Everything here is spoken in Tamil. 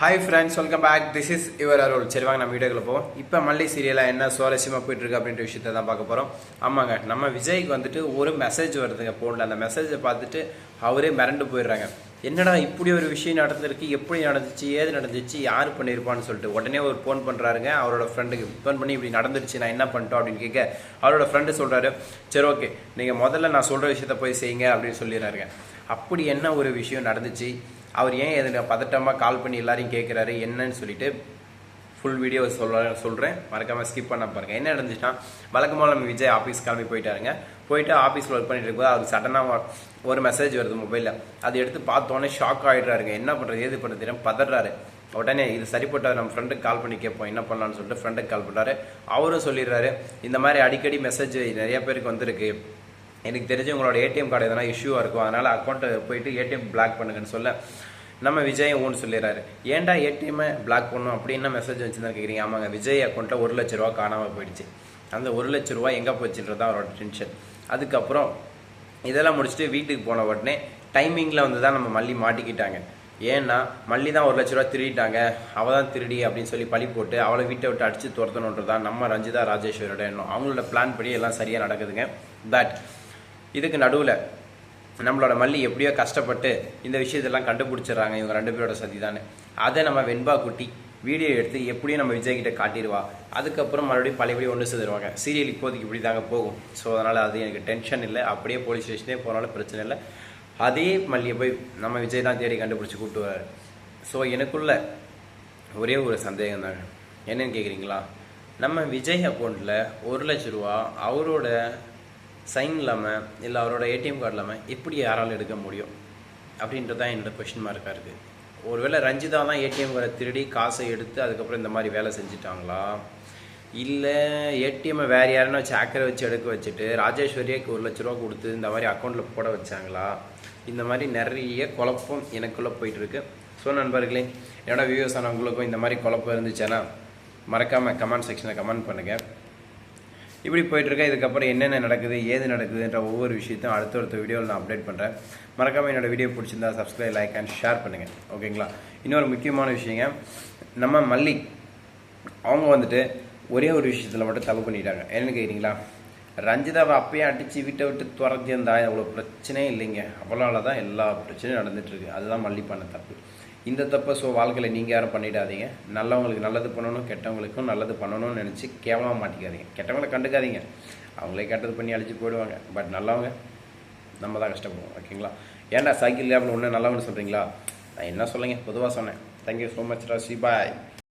Hi friends welcome back this is your Arul சரி வாங்க நம்ம வீடியோக்குள்ள போவோம். இப்போ மல்லி சீரியலாக என்ன சுவாரஸ்யமாக போயிட்டுருக்கு அப்படின்ற விஷயத்தை தான் பார்க்க போகிறோம் ஆமாங்க நம்ம விஜய்க்கு வந்துட்டு ஒரு மெசேஜ் வருதுங்க ஃபோனில் அந்த மெசேஜை பார்த்துட்டு அவரே மிரண்டு போயிடுறாங்க. என்னடா இப்படி ஒரு விஷயம் நடந்திருக்கு? எப்படி நடந்துச்சு? ஏது நடந்துச்சு? யார் பண்ணியிருப்பான்னு சொல்லிட்டு உடனே ஒரு ஃபோன் பண்ணுறாருங்க அவரோட ஃப்ரெண்டுக்கு ஃபோன் பண்ணி இப்படி நடந்துருச்சு நான் என்ன பண்ணிட்டோம்? அப்படின்னு கேட்க அவரோட ஃப்ரெண்டு சொல்கிறாரு சரி ஓகே நீங்கள் முதல்ல நான் சொல்கிற விஷயத்த போய் செய்யுங்க அப்படின்னு சொல்லிடுறாருங்க. அப்படி என்ன ஒரு விஷயம் நடந்துச்சு? அவர் ஏன் எதுக்கு பதட்டமாக கால் பண்ணி எல்லாரையும் கேட்குறாரு என்னன்னு சொல்லிட்டு ஃபுல் வீடியோ சொல்ல சொல்கிறேன் மறக்காமல் ஸ்கிப் பண்ண பாருங்க. என்ன நடந்துச்சுன்னா வழக்கமாக நம்ம விஜய் ஆஃபீஸ் கிளம்பி போயிட்டாருங்க. போயிட்டு ஆஃபீஸில் ஒர்க் பண்ணிட்டு இருக்கும்போது அவருக்கு சடனாக ஒரு மெசேஜ் வருது மொபைலில் அது எடுத்து பார்த்தோன்னே ஷாக் ஆகிடுறாருங்க என்ன பண்ணுறது ஏது பண்ணுறது தெரியாம பதறாரு. உடனே இது சரிப்பட்டார் நம்ம ஃப்ரெண்டுக்கு கால் பண்ணி கேட்போம் என்ன பண்ணலான்னு சொல்லிட்டு ஃப்ரெண்டுக்கு கால் பண்ணுறாரு அவரும் சொல்லிடுறாரு இந்த மாதிரி அடிக்கடி மெசேஜ் நிறைய பேருக்கு வந்திருக்கு. எனக்கு தெரிஞ்சு உங்களோட ஏடிஎம் கார்டு எதனா இஷ்யூவாக இருக்கும். அதனால் அக்கௌண்ட்டை போயிட்டு ஏடிஎம் பிளாக் பண்ணுங்கன்னு சொல்ல. நம்ம விஜய் ஊன்னு சொல்லிடுறாரு. ஏன்டா ஏடிஎம்மை பிளாக் பண்ணும் அப்படின்னு மெசேஜ் வச்சுருந்தா கேட்குறீங்க ஆமாங்க விஜய் அக்கௌண்ட்டில் ஒரு லட்ச ரூபா காணாமல் போயிடுச்சு. அந்த ஒரு லட்ச ரூபா எங்கே போச்சுன்றது தான் அவரோட டென்ஷன் அதுக்கப்புறம் இதெல்லாம் முடிச்சுட்டு வீட்டுக்கு போன உடனே டைமிங்கில் வந்து தான் நம்ம மல்லி மாட்டிக்கிட்டாங்க. ஏன்னா மல்லி தான் ஒரு லட்ச ரூபா திருடிட்டாங்க. அவள் தான் திருடி அப்படின்னு சொல்லி பழி போட்டு அவளை வீட்டை விட்டு அடித்து துரத்தணுன்றது தான் நம்ம ரஞ்சிதா ராஜேஸ்வரோட எண்ணம். அவங்களோட பிளான் படி எல்லாம் சரியாக நடக்குதுங்க. பட் இதுக்கு நடுவில் நம்மளோட மல்லி எப்படியோ கஷ்டப்பட்டு இந்த விஷயத்தெல்லாம் கண்டுபிடிச்சிடுறாங்க இவங்க ரெண்டு பேரோட சதி தானே அதை நம்ம வெண்பா குட்டி வீடியோ எடுத்து எப்படியும் நம்ம விஜய்கிட்ட காட்டிடுவா. அதுக்கப்புறம் மறுபடியும் பழையபடி ஒன்று சேர்ந்துருவாங்க சீரியல் இப்போதைக்கு இப்படி தாங்க போகும். ஸோ அதனால் அது எனக்கு டென்ஷன் இல்லை. அப்படியே போலீஸ் ஸ்டேஷனே போனாலும் பிரச்சனை இல்லை. அதே மல்லியை போய் நம்ம விஜய் தான் தேடி கண்டுபிடிச்சி கூப்பிட்டு ஸோ எனக்குள்ள ஒரே ஒரு சந்தேகம் தாங்க. என்னன்னு கேட்குறீங்களா நம்ம விஜய் அக்கௌண்ட்டில் ஒரு லட்ச ரூபா அவரோட சைன் இல்லாமல் இல்லை அவரோட ஏடிஎம் கார்டு இல்லாமல் எப்படி யாரால் எடுக்க முடியும்? அப்படின்றது தான் கொஷின் மார்க்காக இருக்குது ஒருவேளை ரஞ்சிதா தான் ஏடிஎம் கார்டை திருடி காசை எடுத்து அதுக்கப்புறம் இந்த மாதிரி வேலை செஞ்சுட்டாங்களா? இல்லை ஏடிஎம்மை வேறு யாருன்னா வச்சு ஆக்கரை வச்சு எடுக்க வச்சுட்டு ராஜேஸ்வரியாக்கு ஒரு லட்ச ரூபா கொடுத்து இந்த மாதிரி அக்கௌண்ட்டில் போட வச்சாங்களா? இந்த மாதிரி நிறைய குழப்பம் எனக்குள்ளே போயிட்டுருக்கு ஸோ நண்பர்களே என்னோட வியூஸ் ஆனவங்களுக்கும் இந்த மாதிரி குழப்பம் இருந்துச்சுன்னா மறக்காமல் கமெண்ட் செக்ஷனில் கமெண்ட் பண்ணுங்கள் இப்படி போயிட்டுருக்கேன். இதுக்கப்புறம் என்னென்ன நடக்குது ஏது நடக்குதுன்ற ஒவ்வொரு விஷயத்தையும் அடுத்தடுத்த வீடியோவில் நான் அப்டேட் பண்ணுறேன் மறக்காமல் என்னோட வீடியோ பிடிச்சிருந்தா சப்ஸ்கிரைப் லைக் அண்ட் ஷேர் பண்ணுங்கள் ஓகேங்களா இன்னொரு முக்கியமான விஷயங்க நம்ம மல்லி அவங்க வந்துட்டு ஒரே ஒரு விஷயத்தில் மட்டும் தப்பு பண்ணிட்டாங்க. என்னென்னு கேட்குறீங்களா ரஞ்சிதாவை அப்பயே அடித்து வீட்டை விட்டு துரத்தியிருந்தா அவ்வளோ பிரச்சனையே இல்லைங்க. அவளால் தான் எல்லா பிரச்சனையும் நடந்துகிட்ருக்கு அதுதான் மல்லி பண்ண தப்பு. இந்த தப்பை ஸோ வாழ்க்கையில் நீங்கள் யாரும் பண்ணிடாதீங்க. நல்லவங்களுக்கு நல்லது பண்ணணும் கெட்டவங்களுக்கும் நல்லது பண்ணணும்னு நினச்சி கேவலமாக மாட்டிக்காதீங்க. கெட்டவங்களை கண்டுக்காதீங்க. அவங்களே கெட்டது பண்ணி அழிச்சு போயிடுவாங்க. பட் நல்லவங்க நம்ம தான் கஷ்டப்படுவோம். ஓகேங்களா ஏன்டா சைக்கிள் லேபில் ஒன்று நல்லவன்னு சொல்கிறீங்களா நான் என்ன சொல்லுங்கள் பொதுவாக சொன்னேன். தேங்க்யூ ஸோ மச் ராசி. பாய்